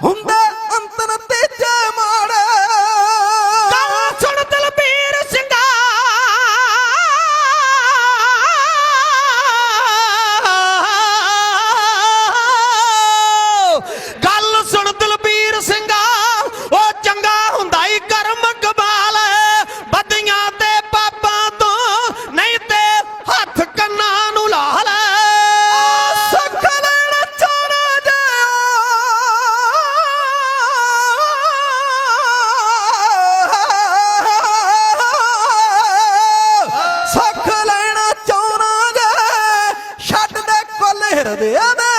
红的 Radhe Radhe